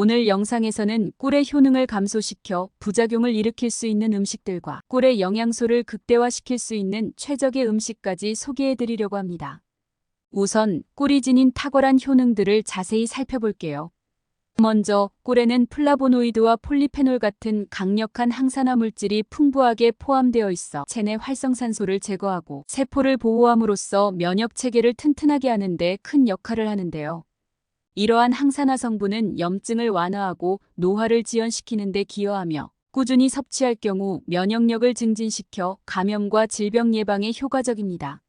오늘 영상에서는 꿀의 효능을 감소시켜 부작용을 일으킬 수 있는 음식들과 꿀의 영양소를 극대화시킬 수 있는 최적의 음식까지 소개해 드리려고 합니다. 우선 꿀이 지닌 탁월한 효능들을 자세히 살펴볼게요. 먼저 꿀에는 플라보노이드와 폴리페놀 같은 강력한 항산화 물질이 풍부하게 포함되어 있어 체내 활성산소를 제거하고 세포를 보호함으로써 면역 체계를 튼튼하게 하는 데 큰 역할을 하는데요. 이러한 항산화 성분은 염증을 완화하고 노화를 지연시키는 데 기여하며 꾸준히 섭취할 경우 면역력을 증진시켜 감염과 질병 예방에 효과적입니다.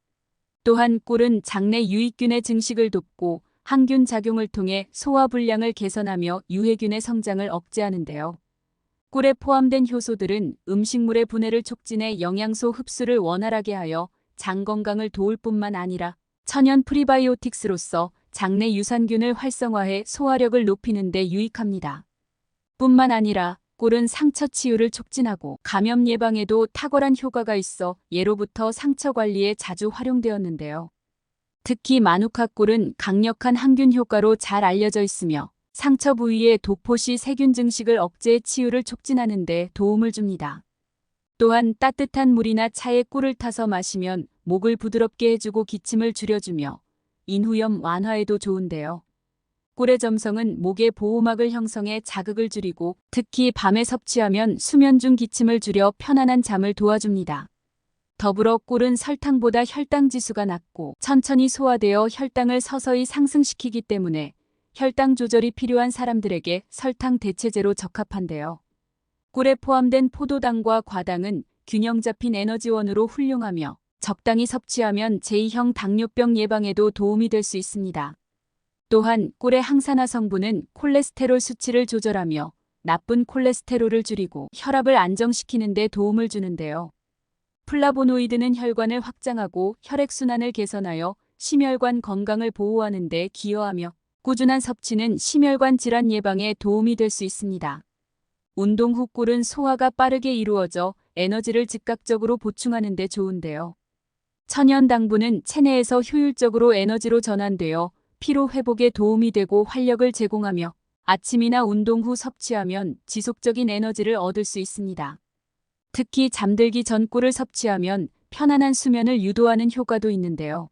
또한 꿀은 장내 유익균의 증식을 돕고 항균 작용을 통해 소화 불량을 개선하며 유해균의 성장을 억제하는데요. 꿀에 포함된 효소들은 음식물의 분해를 촉진해 영양소 흡수를 원활하게 하여 장 건강을 도울 뿐만 아니라 천연 프리바이오틱스로서 장내 유산균을 활성화해 소화력을 높이는 데 유익합니다. 뿐만 아니라 꿀은 상처 치유를 촉진하고 감염 예방에도 탁월한 효과가 있어 예로부터 상처 관리에 자주 활용되었는데요. 특히 마누카 꿀은 강력한 항균 효과로 잘 알려져 있으며 상처 부위의 도포시 세균 증식을 억제해 치유를 촉진하는 데 도움을 줍니다. 또한 따뜻한 물이나 차에 꿀을 타서 마시면 목을 부드럽게 해주고 기침을 줄여주며 인후염 완화에도 좋은데요. 꿀의 점성은 목의 보호막을 형성해 자극을 줄이고 특히 밤에 섭취하면 수면 중 기침을 줄여 편안한 잠을 도와줍니다. 더불어 꿀은 설탕보다 혈당 지수가 낮고 천천히 소화되어 혈당을 서서히 상승시키기 때문에 혈당 조절이 필요한 사람들에게 설탕 대체제로 적합한데요. 꿀에 포함된 포도당과 과당은 균형 잡힌 에너지원으로 훌륭하며 적당히 섭취하면 제2형 당뇨병 예방에도 도움이 될 수 있습니다. 또한 꿀의 항산화 성분은 콜레스테롤 수치를 조절하며 나쁜 콜레스테롤을 줄이고 혈압을 안정시키는 데 도움을 주는데요. 플라보노이드는 혈관을 확장하고 혈액순환을 개선하여 심혈관 건강을 보호하는 데 기여하며 꾸준한 섭취는 심혈관 질환 예방에 도움이 될 수 있습니다. 운동 후 꿀은 소화가 빠르게 이루어져 에너지를 즉각적으로 보충하는 데 좋은데요. 천연 당분은 체내에서 효율적으로 에너지로 전환되어 피로 회복에 도움이 되고 활력을 제공하며 아침이나 운동 후 섭취하면 지속적인 에너지를 얻을 수 있습니다. 특히 잠들기 전 꿀을 섭취하면 편안한 수면을 유도하는 효과도 있는데요.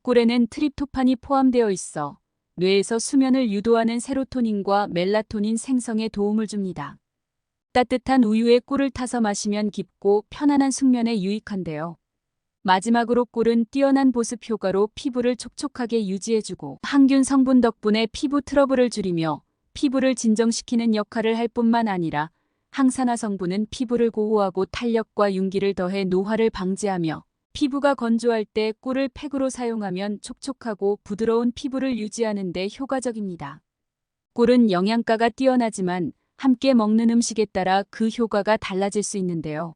꿀에는 트립토판이 포함되어 있어 뇌에서 수면을 유도하는 세로토닌과 멜라토닌 생성에 도움을 줍니다. 따뜻한 우유에 꿀을 타서 마시면 깊고 편안한 숙면에 유익한데요. 마지막으로 꿀은 뛰어난 보습 효과로 피부를 촉촉하게 유지해주고 항균 성분 덕분에 피부 트러블을 줄이며 피부를 진정시키는 역할을 할 뿐만 아니라 항산화 성분은 피부를 보호하고 탄력과 윤기를 더해 노화를 방지하며 피부가 건조할 때 꿀을 팩으로 사용하면 촉촉하고 부드러운 피부를 유지하는 데 효과적입니다. 꿀은 영양가가 뛰어나지만 함께 먹는 음식에 따라 그 효과가 달라질 수 있는데요.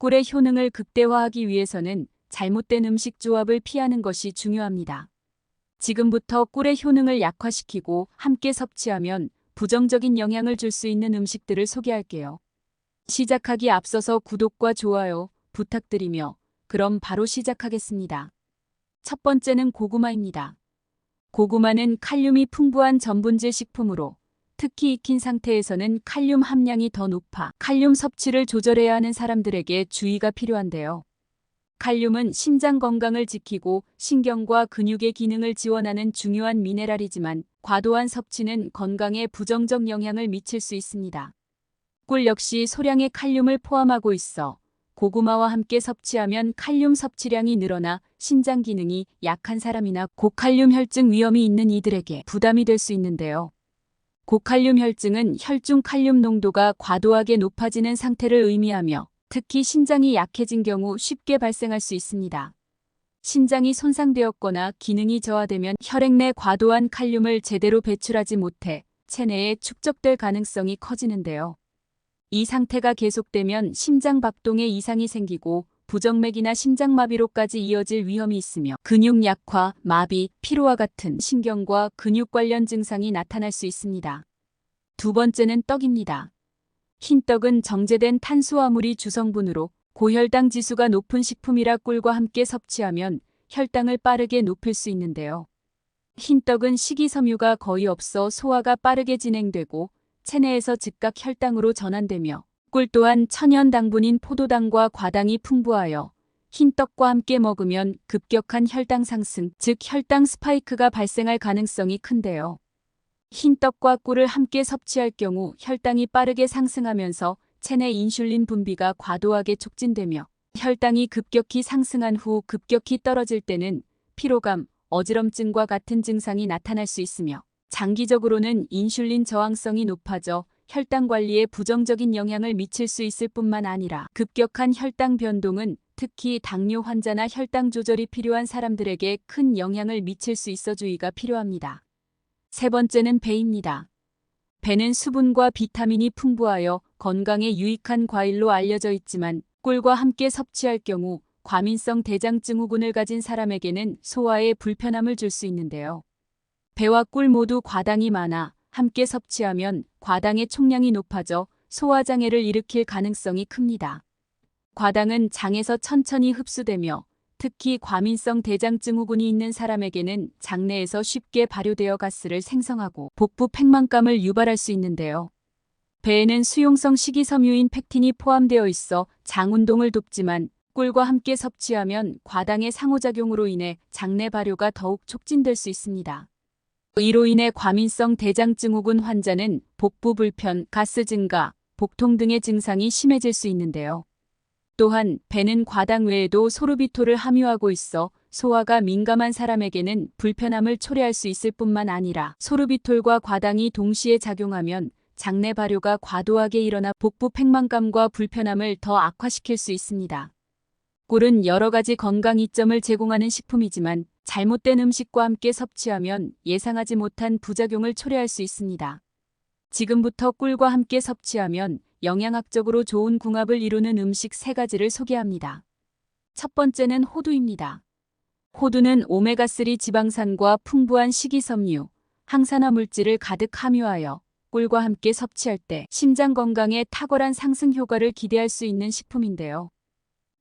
꿀의 효능을 극대화하기 위해서는 잘못된 음식 조합을 피하는 것이 중요합니다. 지금부터 꿀의 효능을 약화시키고 함께 섭취하면 부정적인 영향을 줄 수 있는 음식들을 소개할게요. 시작하기 앞서서 구독과 좋아요 부탁드리며 그럼 바로 시작하겠습니다. 첫 번째는 고구마입니다. 고구마는 칼륨이 풍부한 전분질 식품으로 특히 익힌 상태에서는 칼륨 함량이 더 높아 칼륨 섭취를 조절해야 하는 사람들에게 주의가 필요한데요. 칼륨은 심장 건강을 지키고 신경과 근육의 기능을 지원하는 중요한 미네랄이지만 과도한 섭취는 건강에 부정적 영향을 미칠 수 있습니다. 꿀 역시 소량의 칼륨을 포함하고 있어 고구마와 함께 섭취하면 칼륨 섭취량이 늘어나 신장 기능이 약한 사람이나 고칼륨 혈증 위험이 있는 이들에게 부담이 될 수 있는데요. 고칼륨 혈증은 혈중 칼륨 농도가 과도하게 높아지는 상태를 의미하며 특히 신장이 약해진 경우 쉽게 발생할 수 있습니다. 신장이 손상되었거나 기능이 저하되면 혈액 내 과도한 칼륨을 제대로 배출하지 못해 체내에 축적될 가능성이 커지는데요. 이 상태가 계속되면 심장 박동에 이상이 생기고 부정맥이나 심장마비로까지 이어질 위험이 있으며 근육 약화, 마비, 피로와 같은 신경과 근육 관련 증상이 나타날 수 있습니다. 두 번째는 떡입니다. 흰떡은 정제된 탄수화물이 주성분으로 고혈당 지수가 높은 식품이라 꿀과 함께 섭취하면 혈당을 빠르게 높일 수 있는데요. 흰떡은 식이섬유가 거의 없어 소화가 빠르게 진행되고 체내에서 즉각 혈당으로 전환되며 꿀 또한 천연 당분인 포도당과 과당이 풍부하여 흰떡과 함께 먹으면 급격한 혈당 상승, 즉 혈당 스파이크가 발생할 가능성이 큰데요. 흰떡과 꿀을 함께 섭취할 경우 혈당이 빠르게 상승하면서 체내 인슐린 분비가 과도하게 촉진되며 혈당이 급격히 상승한 후 급격히 떨어질 때는 피로감, 어지럼증과 같은 증상이 나타날 수 있으며 장기적으로는 인슐린 저항성이 높아져 혈당 관리에 부정적인 영향을 미칠 수 있을 뿐만 아니라 급격한 혈당 변동은 특히 당뇨 환자나 혈당 조절이 필요한 사람들에게 큰 영향을 미칠 수 있어 주의가 필요합니다. 세 번째는 배입니다. 배는 수분과 비타민이 풍부하여 건강에 유익한 과일로 알려져 있지만 꿀과 함께 섭취할 경우 과민성 대장증후군을 가진 사람에게는 소화에 불편함을 줄 수 있는데요. 배와 꿀 모두 과당이 많아 함께 섭취하면 과당의 총량이 높아져 소화장애를 일으킬 가능성이 큽니다. 과당은 장에서 천천히 흡수되며 특히 과민성 대장증 후군이 있는 사람에게는 장내에서 쉽게 발효되어 가스를 생성하고 복부 팽만감을 유발할 수 있는데요. 배에는 수용성 식이섬유인 팩틴이 포함되어 있어 장 운동을 돕지만 꿀과 함께 섭취하면 과당의 상호작용으로 인해 장내 발효가 더욱 촉진될 수 있습니다. 이로 인해 과민성 대장증후군 환자는 복부 불편, 가스 증가, 복통 등의 증상이 심해질 수 있는데요. 또한 배는 과당 외에도 소르비토를 함유하고 있어 소화가 민감한 사람에게는 불편함을 초래할 수 있을 뿐만 아니라 소르비톨과 과당이 동시에 작용하면 장내 발효가 과도하게 일어나 복부 팽만감과 불편함을 더 악화시킬 수 있습니다. 꿀은 여러 가지 건강 이점을 제공하는 식품이지만 잘못된 음식과 함께 섭취하면 예상하지 못한 부작용을 초래할 수 있습니다. 지금부터 꿀과 함께 섭취하면 영양학적으로 좋은 궁합을 이루는 음식 세 가지를 소개합니다. 첫 번째는 호두입니다. 호두는 오메가3 지방산과 풍부한 식이섬유, 항산화 물질을 가득 함유하여 꿀과 함께 섭취할 때 심장 건강에 탁월한 상승 효과를 기대할 수 있는 식품인데요.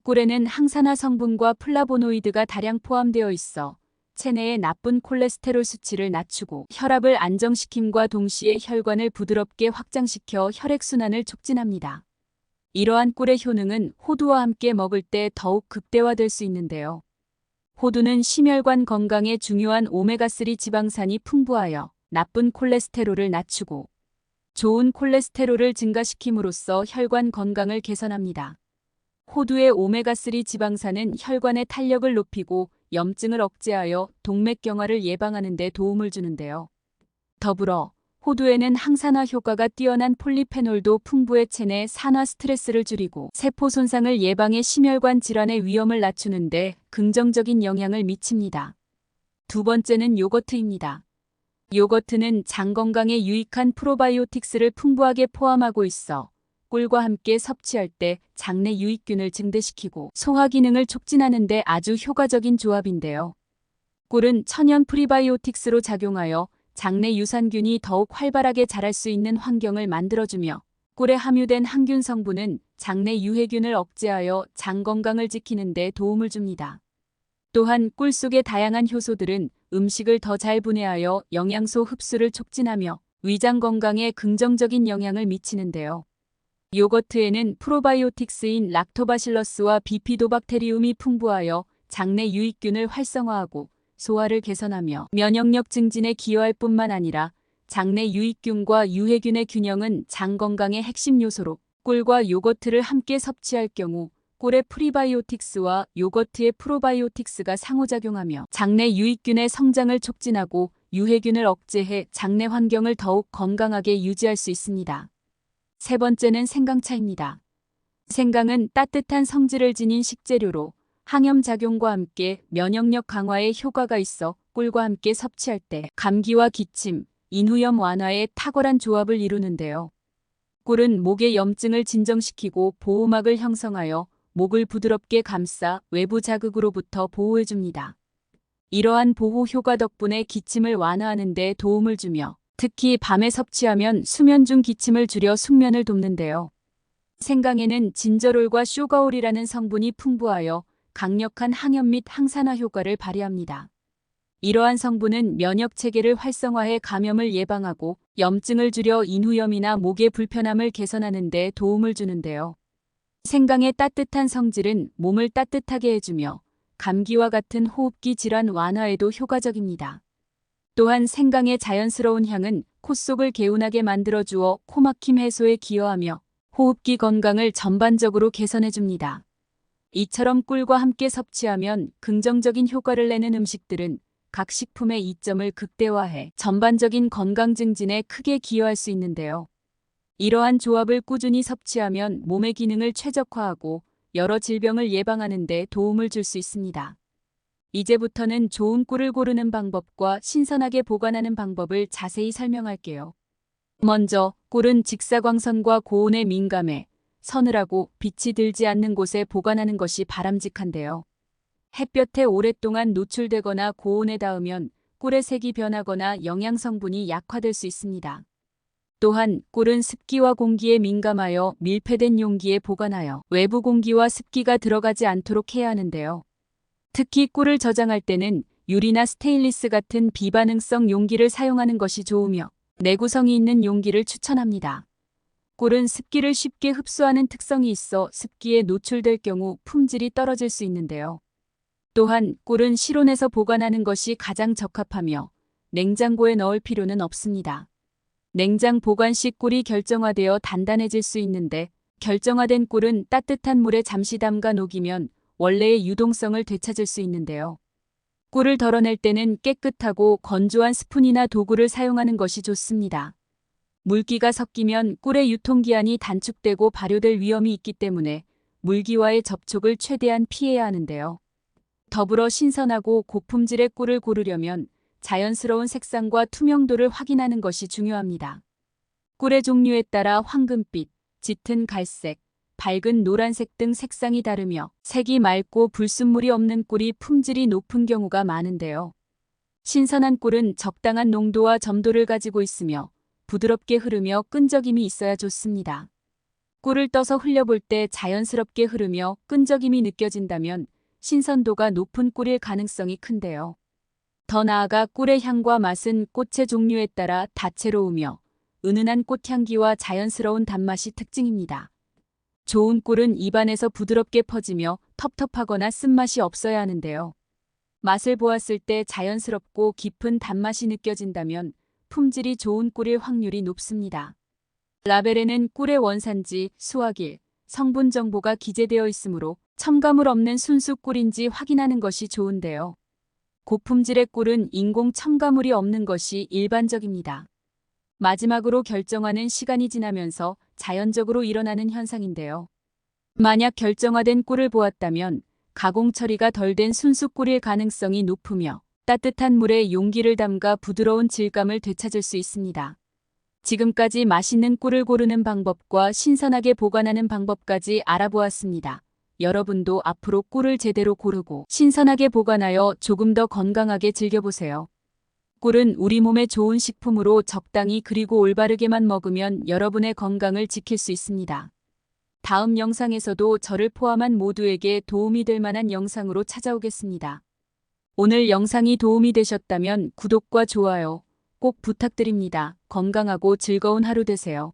꿀에는 항산화 성분과 플라보노이드가 다량 포함되어 있어 체내의 나쁜 콜레스테롤 수치를 낮추고 혈압을 안정시킴과 동시에 혈관을 부드럽게 확장시켜 혈액순환을 촉진합니다. 이러한 꿀의 효능은 호두와 함께 먹을 때 더욱 극대화될 수 있는데요. 호두는 심혈관 건강에 중요한 오메가3 지방산이 풍부하여 나쁜 콜레스테롤을 낮추고 좋은 콜레스테롤을 증가시킴으로써 혈관 건강을 개선합니다. 호두의 오메가3 지방산은 혈관의 탄력을 높이고 염증을 억제하여 동맥경화를 예방하는 데 도움을 주는데요. 더불어 호두에는 항산화 효과가 뛰어난 폴리페놀도 풍부해 체내 산화 스트레스를 줄이고 세포 손상을 예방해 심혈관 질환의 위험을 낮추는데 긍정적인 영향을 미칩니다. 두 번째는 요거트입니다. 요거트는 장 건강에 유익한 프로바이오틱스를 풍부하게 포함하고 있어 꿀과 함께 섭취할 때 장내 유익균을 증대시키고 소화 기능을 촉진하는 데 아주 효과적인 조합인데요. 꿀은 천연 프리바이오틱스로 작용하여 장내 유산균이 더욱 활발하게 자랄 수 있는 환경을 만들어주며 꿀에 함유된 항균 성분은 장내 유해균을 억제하여 장 건강을 지키는 데 도움을 줍니다. 또한 꿀 속의 다양한 효소들은 음식을 더 잘 분해하여 영양소 흡수를 촉진하며 위장 건강에 긍정적인 영향을 미치는데요. 요거트에는 프로바이오틱스인 락토바실러스와 비피도박테리움이 풍부하여 장내 유익균을 활성화하고 소화를 개선하며 면역력 증진에 기여할 뿐만 아니라 장내 유익균과 유해균의 균형은 장 건강의 핵심 요소로 꿀과 요거트를 함께 섭취할 경우 꿀의 프리바이오틱스와 요거트의 프로바이오틱스가 상호작용하며 장내 유익균의 성장을 촉진하고 유해균을 억제해 장내 환경을 더욱 건강하게 유지할 수 있습니다. 세 번째는 생강차입니다. 생강은 따뜻한 성질을 지닌 식재료로 항염작용과 함께 면역력 강화에 효과가 있어 꿀과 함께 섭취할 때 감기와 기침, 인후염 완화에 탁월한 조합을 이루는데요. 꿀은 목의 염증을 진정시키고 보호막을 형성하여 목을 부드럽게 감싸 외부 자극으로부터 보호해줍니다. 이러한 보호 효과 덕분에 기침을 완화하는 데 도움을 주며 특히 밤에 섭취하면 수면 중 기침을 줄여 숙면을 돕는데요. 생강에는 진저롤과 쇼가올이라는 성분이 풍부하여 강력한 항염 및 항산화 효과를 발휘합니다. 이러한 성분은 면역 체계를 활성화해 감염을 예방하고 염증을 줄여 인후염이나 목의 불편함을 개선하는 데 도움을 주는데요. 생강의 따뜻한 성질은 몸을 따뜻하게 해주며 감기와 같은 호흡기 질환 완화에도 효과적입니다. 또한 생강의 자연스러운 향은 콧 속을 개운하게 만들어 주어 코막힘 해소에 기여하며 호흡기 건강을 전반적으로 개선해 줍니다. 이처럼 꿀과 함께 섭취하면 긍정적인 효과를 내는 음식들은 각 식품의 이점을 극대화해 전반적인 건강 증진에 크게 기여할 수 있는데요. 이러한 조합을 꾸준히 섭취하면 몸의 기능을 최적화하고 여러 질병을 예방하는 데 도움을 줄 수 있습니다. 이제부터는 좋은 꿀을 고르는 방법과 신선하게 보관하는 방법을 자세히 설명할게요. 먼저 꿀은 직사광선과 고온에 민감해 서늘하고 빛이 들지 않는 곳에 보관하는 것이 바람직한데요. 햇볕에 오랫동안 노출되거나 고온에 닿으면 꿀의 색이 변하거나 영양 성분이 약화될 수 있습니다. 또한 꿀은 습기와 공기에 민감하여 밀폐된 용기에 보관하여 외부 공기와 습기가 들어가지 않도록 해야 하는데요. 특히 꿀을 저장할 때는 유리나 스테인리스 같은 비반응성 용기를 사용하는 것이 좋으며 내구성이 있는 용기를 추천합니다. 꿀은 습기를 쉽게 흡수하는 특성이 있어 습기에 노출될 경우 품질이 떨어질 수 있는데요. 또한 꿀은 실온에서 보관하는 것이 가장 적합하며 냉장고에 넣을 필요는 없습니다. 냉장 보관 시 꿀이 결정화되어 단단해질 수 있는데 결정화된 꿀은 따뜻한 물에 잠시 담가 녹이면 원래의 유동성을 되찾을 수 있는데요. 꿀을 덜어낼 때는 깨끗하고 건조한 스푼이나 도구를 사용하는 것이 좋습니다. 물기가 섞이면 꿀의 유통기한이 단축되고 발효될 위험이 있기 때문에 물기와의 접촉을 최대한 피해야 하는데요. 더불어 신선하고 고품질의 꿀을 고르려면 자연스러운 색상과 투명도를 확인하는 것이 중요합니다. 꿀의 종류에 따라 황금빛, 짙은 갈색, 밝은 노란색 등 색상이 다르며 색이 맑고 불순물이 없는 꿀이 품질이 높은 경우가 많은데요. 신선한 꿀은 적당한 농도와 점도를 가지고 있으며 부드럽게 흐르며 끈적임이 있어야 좋습니다. 꿀을 떠서 흘려볼 때 자연스럽게 흐르며 끈적임이 느껴진다면 신선도가 높은 꿀일 가능성이 큰데요. 더 나아가 꿀의 향과 맛은 꽃의 종류에 따라 다채로우며 은은한 꽃향기와 자연스러운 단맛이 특징입니다. 좋은 꿀은 입안에서 부드럽게 퍼지며 텁텁하거나 쓴맛이 없어야 하는데요. 맛을 보았을 때 자연스럽고 깊은 단맛이 느껴진다면 품질이 좋은 꿀일 확률이 높습니다. 라벨에는 꿀의 원산지, 수확일, 성분 정보가 기재되어 있으므로 첨가물 없는 순수 꿀인지 확인하는 것이 좋은데요. 고품질의 꿀은 인공 첨가물이 없는 것이 일반적입니다. 마지막으로 결정하는 시간이 지나면서 자연적으로 일어나는 현상인데요. 만약 결정화된 꿀을 보았다면 가공 처리가 덜 된 순수 꿀일 가능성이 높으며 따뜻한 물에 용기를 담가 부드러운 질감을 되찾을 수 있습니다. 지금까지 맛있는 꿀을 고르는 방법과 신선하게 보관하는 방법까지 알아보았습니다. 여러분도 앞으로 꿀을 제대로 고르고 신선하게 보관하여 조금 더 건강하게 즐겨보세요. 꿀은 우리 몸에 좋은 식품으로 적당히 그리고 올바르게만 먹으면 여러분의 건강을 지킬 수 있습니다. 다음 영상에서도 저를 포함한 모두에게 도움이 될 만한 영상으로 찾아오겠습니다. 오늘 영상이 도움이 되셨다면 구독과 좋아요 꼭 부탁드립니다. 건강하고 즐거운 하루 되세요.